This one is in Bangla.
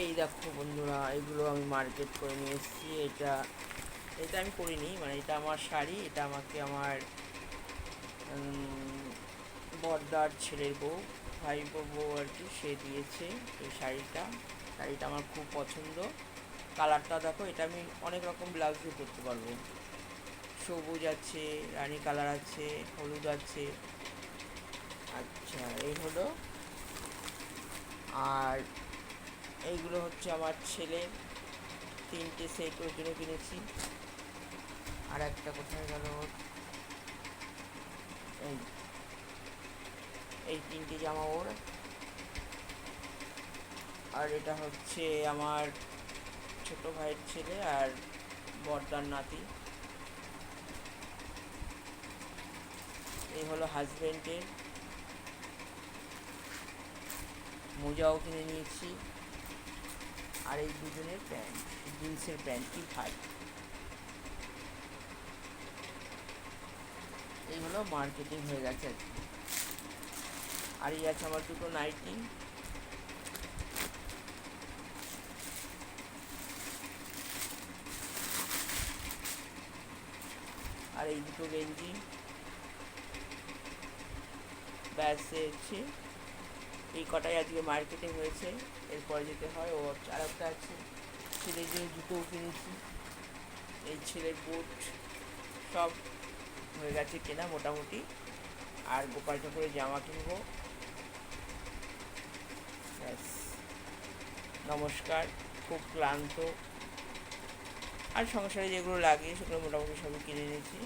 এই দেখো বন্ধুরা, এগুলো আমি মার্কেট করে নিয়ে এসেছি। এটা এটা আমি করিনি মানে এটা আমার শাড়ি, এটা আমাকে আমার বর্দার ছেলের বউ ভাই বউ আর কি, সে দিয়েছে এই শাড়িটা। শাড়িটা আমার খুব পছন্দ। কালারটা দেখো, এটা আমি অনেক রকম ব্লাউজ দিয়ে করতে পারব। সবুজ আছে, রানী কালার আছে, হলুদ আছে। আচ্ছা এই হলো। আর এইগুলো হচ্ছে আমার ছেলের তিনটে সেট ওর জন্য কিনেছি। আর একটা কোথায় গেল এই। এই তিনটে জামা ওর। আর এটা হচ্ছে আমার ছোট ভাইয়ের ছেলে আর বর্দার নাতি। এই হলো হাজবেন্ডের মোজাও কিনে নিয়েছি। আর এই দুজনের প্যান্ট জিন্সের প্যান্ট কি ভাই? এই মার্কেটিং হয়ে গেছে আর এই আছে আমার দুটো নাইটি আর এই দুটো গেঞ্জি ব্যাস হচ্ছে। এই কটাই আজকে মার্কেটিং হয়েছে। এরপরে যেতে হয়, ও আর একটা আছে। ছেলের জন্য জুতোও কিনেছি, এই ছেলের বুট সব হয়ে গেছে কেনা মোটামুটি। আর গোপাল ঠাকুরের জামা কিনবো। ব্যাস। নমস্কার, খুব ক্লান্ত। আর সংসারে যেগুলো লাগে, সেগুলো মোটামুটি সবই কিনে নিয়েছি